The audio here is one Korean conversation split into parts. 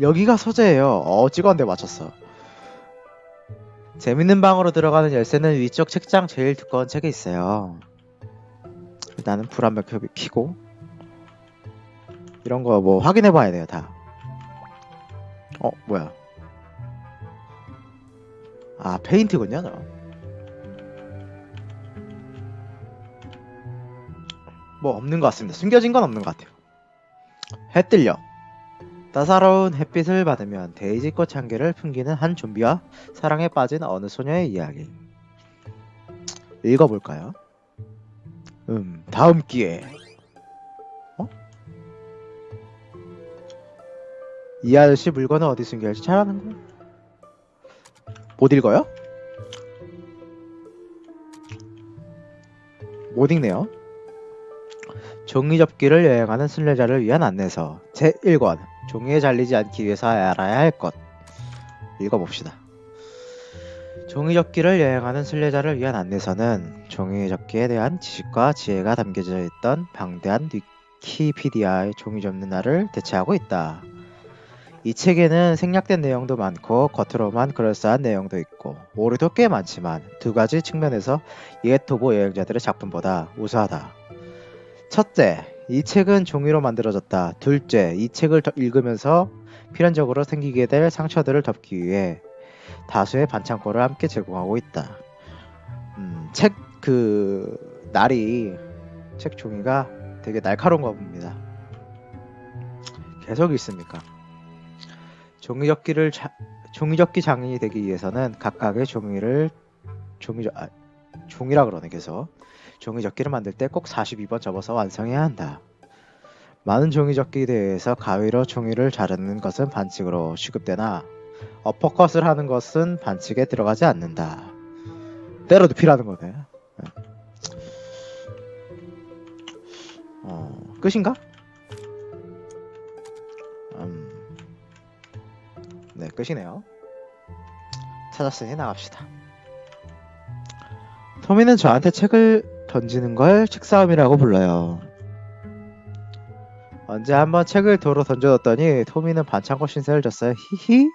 여기가 서재예요. 어, 찍었는데 맞췄어. 재밌는 방으로 들어가는 열쇠는 위쪽 책장 제일 두꺼운 책에 있어요. 일단은 불 한번 켜고 이런 거 뭐 확인해 봐야 돼요, 다. 어, 뭐야? 아, 페인트군요, 저. 뭐 없는 것 같습니다. 숨겨진 건 없는 것 같아요. 해 뜰려. 따사로운 햇빛을 받으면 데이지꽃 향기를 풍기는 한 좀비와 사랑에 빠진 어느 소녀의 이야기. 읽어볼까요? 음, 다음 기회. 어? 이 아저씨 물건을 어디 숨겨야지 잘하는 거? 못 읽어요? 못 읽네요. 종이 접기를 여행하는 순례자를 위한 안내서 제1권 종이에 잘리지 않기 위해서 알아야 할 것 읽어봅시다. 종이 접기를 여행하는 순례자를 위한 안내서는 종이 접기에 대한 지식과 지혜가 담겨져 있던 방대한 위키피디아의 종이 접는 날을 대체하고 있다. 이 책에는 생략된 내용도 많고 겉으로만 그럴싸한 내용도 있고 오류도 꽤 많지만 두 가지 측면에서 옛 도보 여행자들의 작품보다 우수하다. 첫째, 이 책은 종이로 만들어졌다. 둘째, 이 책을 더- 읽으면서 필연적으로 생기게 될 상처들을 덮기 위해 다수의 반창고를 함께 제공하고 있다. 음, 책 그 날이 책 종이가 되게 날카로운가 봅니다. 계속 있습니까? 종이접기를 자- 종이접기 장인이 되기 위해서는 각각의 종이를 종이 아, 종이라 그러네 계속 종이 접기를 만들 때 꼭 42번 접어서 완성해야 한다. 많은 종이 접기 대회에서 가위로 종이를 자르는 것은 반칙으로 취급되나 어퍼컷을 하는 것은 반칙에 들어가지 않는다. 때려 눕히라는 거네. 네. 어, 끝인가? 음, 네, 끝이네요. 찾았으니 나갑시다. 토미는 저한테 책을 던지는 걸 책싸움이라고 불러요. 언제 한번 책을 도로 던져뒀더니 토미는 반창고 신세를 졌어요. 히히.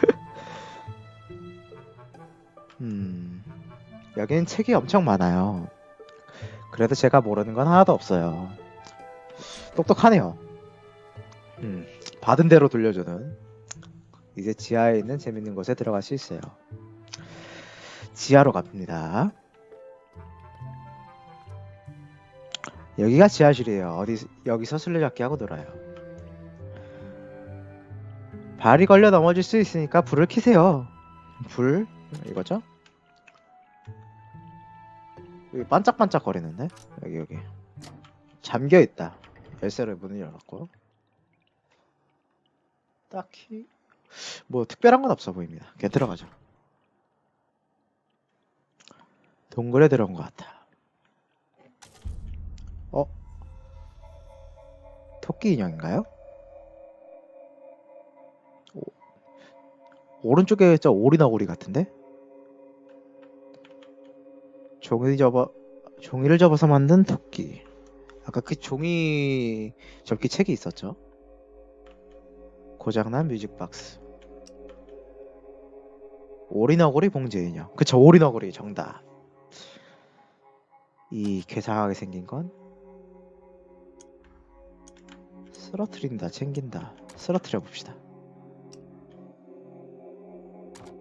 음, 여기는 책이 엄청 많아요. 그래도 제가 모르는 건 하나도 없어요. 똑똑하네요. 음, 받은 대로 돌려주는. 이제 지하에 있는 재밌는 곳에 들어갈 수 있어요. 지하로 갑니다. 여기가 지하실이에요. 어디 여기서 술래잡기 하고 놀아요. 발이 걸려 넘어질 수 있으니까 불을 켜세요. 불 이거죠? 여기 반짝반짝 거리는데 여기 여기 잠겨 있다. 열쇠로 문을 열었고 딱히 뭐 특별한 건 없어 보입니다. 그냥 들어가죠. 동굴에 들어온 것 같아. 어? 토끼 인형인가요? 오, 오른쪽에 저 오리너구리 같은데? 종이 접어 종이를 접어서 만든 토끼. 아까 그 종이 접기 책이 있었죠? 고장난 뮤직박스. 오리너구리 봉제 인형. 그쵸 오리너구리 정답. 이 괴상하게 생긴 건 쓰러트린다 챙긴다. 쓰러트려 봅시다.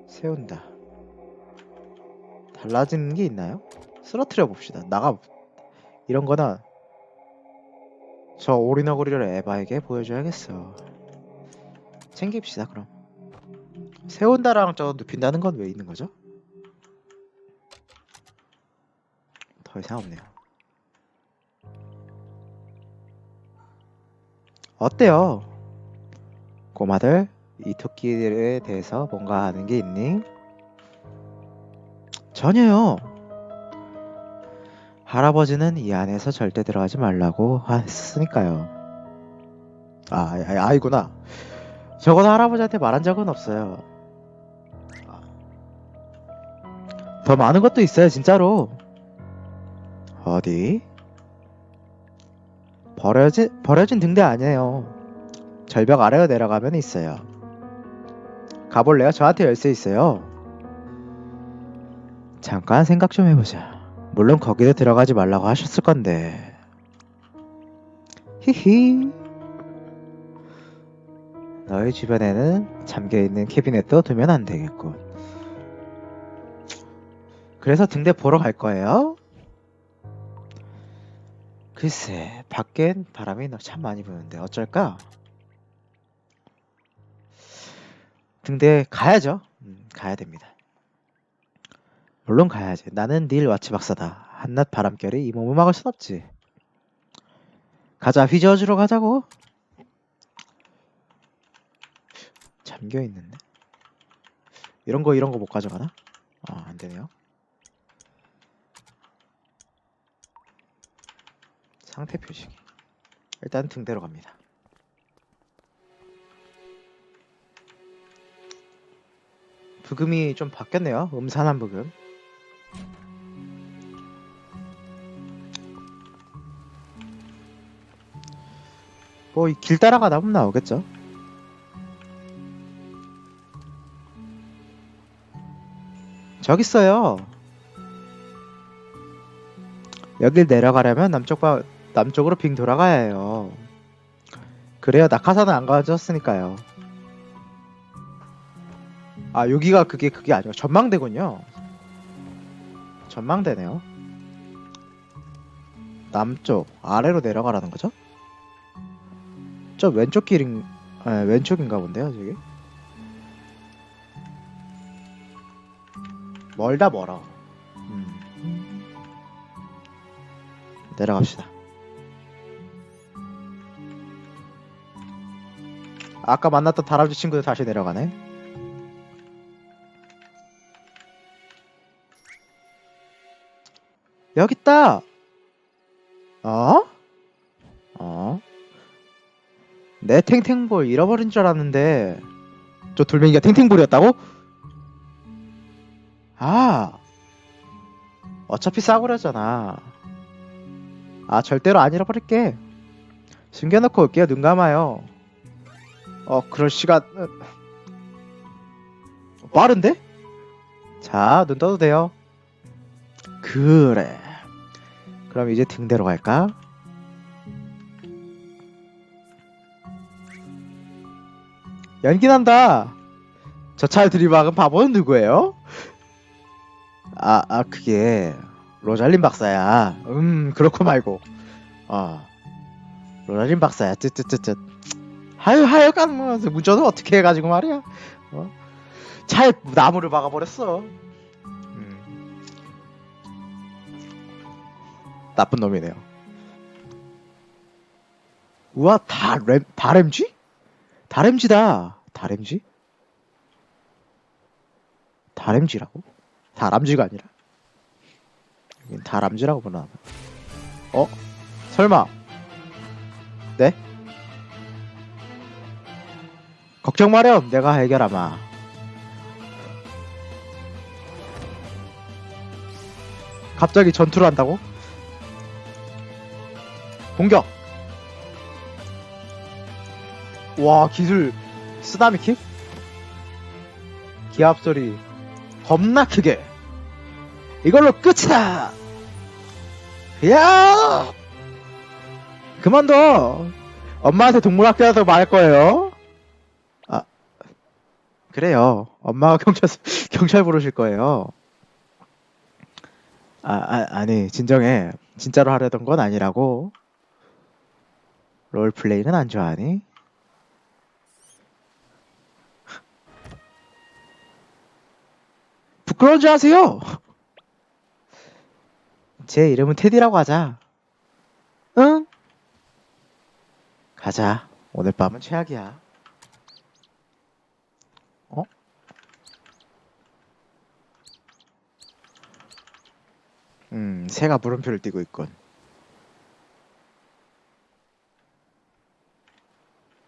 세운다. 달라지는 게 있나요? 쓰러트려 봅시다. 나가 이런 거는 저 오리너구리를 에바에게 보여줘야겠어. 챙깁시다 그럼. 세운다랑 저 눕힌다는 건 왜 있는 거죠? 더 이상 없네요 어때요? 꼬마들, 이 토끼들에 대해서 뭔가 아는 게 있니? 전혀요. 할아버지는 이 안에서 절대 들어가지 말라고 했으니까요. 아, 아, 아이구나. 저건 할아버지한테 말한 적은 없어요. 아. 더 많은 것도 있어요, 진짜로. 어디? 버려진 버려진 등대 아니에요. 절벽 아래로 내려가면 있어요. 가볼래요? 저한테 열쇠 있어요. 잠깐 생각 좀 해보자. 물론 거기에 들어가지 말라고 하셨을 건데. 히히. 너희 주변에는 잠겨있는 캐비넷도 두면 안 되겠군. 그래서 등대 보러 갈 거예요? 글쎄, 밖엔 바람이 너- 참 많이 부는데 어쩔까? 등대 가야죠. 음, 가야 됩니다. 물론 가야지. 나는 닐 와치 박사다. 한낮 바람결이 이 몸을 막을 순 없지. 가자, 휘저어주러 가자고. 잠겨 있는데. 이런 거 이런 거 못 가져가나? 아, 안 되네요. 상태 표시기. 일단 등대로 갑니다. 부금이 좀 바뀌었네요. 음산한 부금. 뭐이길 따라가 나면 나오겠죠. 저기 있어요. 여길 내려가려면 남쪽 바, 남쪽으로 빙 돌아가야 해요. 그래요. 낙하산은 안 가졌으니까요. 아 여기가 그게 그게 아니고 전망대군요. 전망대네요. 남쪽 아래로 내려가라는 거죠? 저 왼쪽 길인 아, 왼쪽인가 본데요, 저기. 멀다 멀어. 음. 내려갑시다. 아까 만났던 다람쥐 친구들 다시 내려가네. 여기 있다. 어? 어? 내 탱탱볼 잃어버린 줄 알았는데 저 돌멩이가 탱탱볼이었다고? 아 어차피 싸구려잖아 아 절대로 안 잃어버릴게 숨겨놓고 올게요 눈 감아요 어 그럴 시간 어. 빠른데? 자 눈 떠도 돼요 그래 그럼 이제 등대로 갈까? 연기 난다. 저 차를 들이박은 바보는 누구예요? 아, 아 그게 로잘린 박사야. 음, 그렇고 말고. 어, 로잘린 박사야. 쯧쯧쯧쯧. 하여 하여간 뭐 운전을 어떻게 해가지고 말이야. 어? 차에 나무를 박아버렸어. 음. 나쁜 놈이네요. 우와, 다 램, 다램쥐? 다램쥐다. 다램쥐? 다램쥐라고? 다람쥐가 아니라? 다람쥐라고 보나? 어? 설마? 네? 걱정 마렴. 내가 해결하마. 갑자기 전투를 한다고? 공격! 와 기술 쓰다미 킥? 기압 소리 겁나 크게 이걸로 끝이다 야 그만둬 엄마한테 동물학교에서 말할 거예요 아 그래요 엄마가 경찰 경찰 부르실 거예요 아, 아 아니 진정해 진짜로 하려던 건 아니라고 롤플레이는 안 좋아하니? 부끄러운 줄 아세요? 제 이름은 테디라고 하자. 응? 가자. 오늘 밤은 최악이야. 새가 물음표를 띄고 있군.